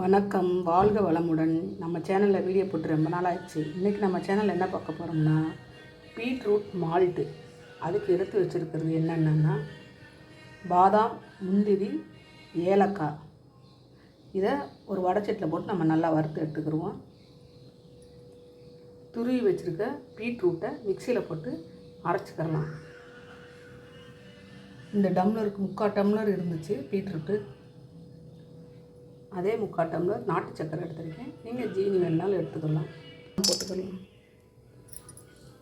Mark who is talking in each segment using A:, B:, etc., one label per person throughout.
A: வணக்கம் வாழ்க வளமுடன். நம்ம சேனலில் வீடியோ போட்டு ரொம்ப நாள் ஆயிடுச்சு இன்றைக்கி நம்ம சேனலில் என்ன பார்க்க போகிறோம்னா பீட்ரூட் மால்ட்டு. அதுக்கு எடுத்து வச்சுருக்கிறது என்னென்னா பாதாம் முந்திரி ஏலக்காய். இதை ஒரு வடச்சட்டில் போட்டு நம்ம நல்லா வறுத்து எடுத்துக்கிடுவோம் துருவி வச்சுருக்க பீட்ரூட்டை மிக்சியில் போட்டு அரைச்சிக்கிறலாம். இந்த டம்ளருக்கு முக்கால் டம்ளர் இருந்துச்சு பீட்ரூட்டு. அதே முக்கால் டம்ளர் நாட்டு சக்கரை எடுத்திருக்கேன். நீங்கள் ஜீனி வேணாலும் எடுத்துக்கலாம். போட்டுக்கலாம்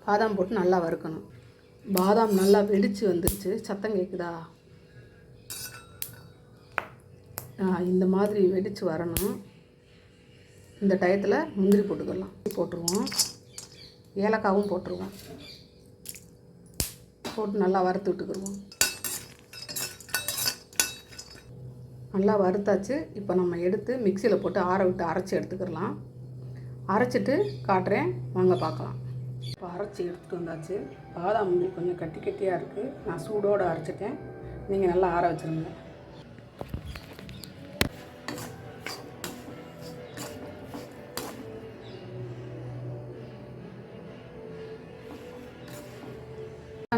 A: பாதாம் போட்டு நல்லா வறுக்கணும். பாதாம் நல்லா வெடித்து வந்துருச்சு. சத்தம் கேட்குதா இந்த மாதிரி வெடித்து வரணும். இந்த டயத்தில் முந்திரி போட்டுக்கலாம். போட்டுருவோம். ஏலக்காவும் போட்டுருவோம். போட்டு நல்லா வறுத்து விட்டுக்குருவோம். நல்லா வறுத்தாச்சு. இப்போ நம்ம எடுத்து மிக்சியில் போட்டு ஆற விட்டு அரைச்சி எடுத்துக்கிடலாம். அரைச்சிட்டு காட்டுறேன். வாங்க பார்க்கலாம். இப்போ அரைச்சி எடுத்துகிட்டு வந்தாச்சு. பாதாம் வந்து கொஞ்சம் கட்டி கட்டியாக இருக்குது நான் சூடோடு அரைச்சிட்டேன். நீங்கள் நல்லா ஆற வச்சுருங்க.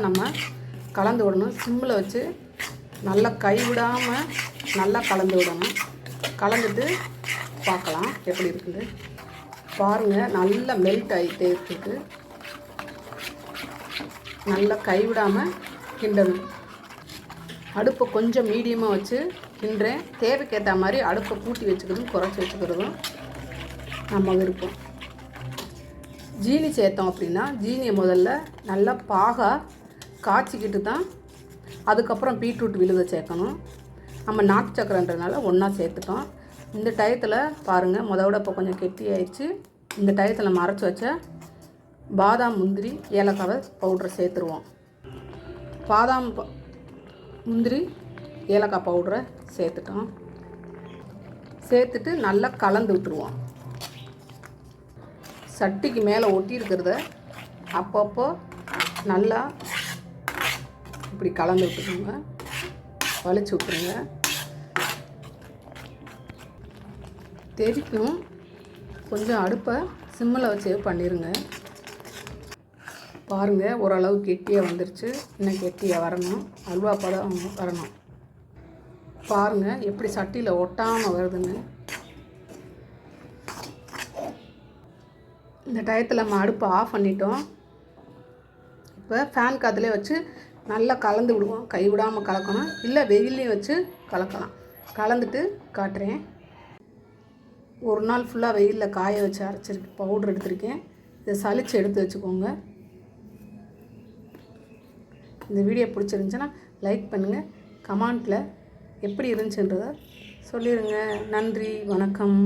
A: நம்ம கலந்து விடணும். சிம்மில் வச்சு நல்லா கைவிடாமல் நல்லா கலந்து விடணும். கலந்துட்டு பார்க்கலாம் எப்படி இருக்குது. பாருங்கள் நல்லா மெல்ட் ஆகிட்டே இருக்குது. நல்லா கைவிடாமல் கிண்டணும். அடுப்பை கொஞ்சம் மீடியமாக வச்சு கிண்டுறேன். தேவைக்கேற்ற மாதிரி அடுப்பை கூட்டி வச்சுக்கிறதும் குறைச்சி வச்சுக்கிறதும் நம்ம விருப்பம். ஜீனி சேர்த்தோம் அப்படின்னா ஜீனியை முதல்ல நல்லா பாக காய்ச்சிக்கிட்டு தான் அதுக்கப்புறம் பீட்ரூட் விழுத சேர்க்கணும். நம்ம நாட்டு சக்கரைன்றதுனால ஒன்றா சேர்த்துட்டோம். இந்த டயத்தில் பாருங்கள் முத விட இப்போ கொஞ்சம் கெட்டி ஆயிடுச்சு. இந்த டயத்தில் நம்ம அரைச்சி வச்ச பாதாம் முந்திரி ஏலக்காவை பவுட்ரு சேர்த்துருவோம். பாதாம் ப- முந்திரி ஏலக்காய் பவுட்ரை சேர்த்துட்டோம். சேர்த்துட்டு நல்லா கலந்து விட்டுருவோம். சட்டிக்கு மேலே ஒட்டியிருக்கிறத அப்பப்போ நல்லா இப்படி கலந்து விட்டுருங்க. வலிச்சு விட்டுருங்க. தெரிக்கும். கொஞ்சம் அடுப்பை சிம்மில் வச்சு பண்ணிடுங்க பாருங்கள் ஓரளவு கெட்டியாக வந்துருச்சு. இன்னும் கெட்டியாக வரணும். அல்வா பதம் வரணும். பாருங்கள் எப்படி சட்டியில் ஒட்டாமல் வருதுன்னு. இந்த டயத்தில் நம்ம அடுப்பை ஆஃப் பண்ணிட்டோம். இப்போ ஃபேன் காற்றுலேயே வச்சு நல்லா கலந்து விடுவோம். கை விடாமல் கலக்கணும். இல்லை வெயிலையும் வச்சு கலக்கலாம். கலந்துட்டு காட்டுறேன். ஒரு நாள் ஃபுல்லாக வெயிலில் காய வச்சு அரைச்சிருக்கு பவுட்ரு எடுத்திருக்கேன். இதை சளிச்சு எடுத்து வச்சுக்கோங்க. இந்த வீடியோ பிடிச்சிருந்துச்சுன்னா லைக் பண்ணுங்கள் கமெண்ட்டில் எப்படி இருந்துச்சுன்றதை சொல்லிடுங்க நன்றி வணக்கம்.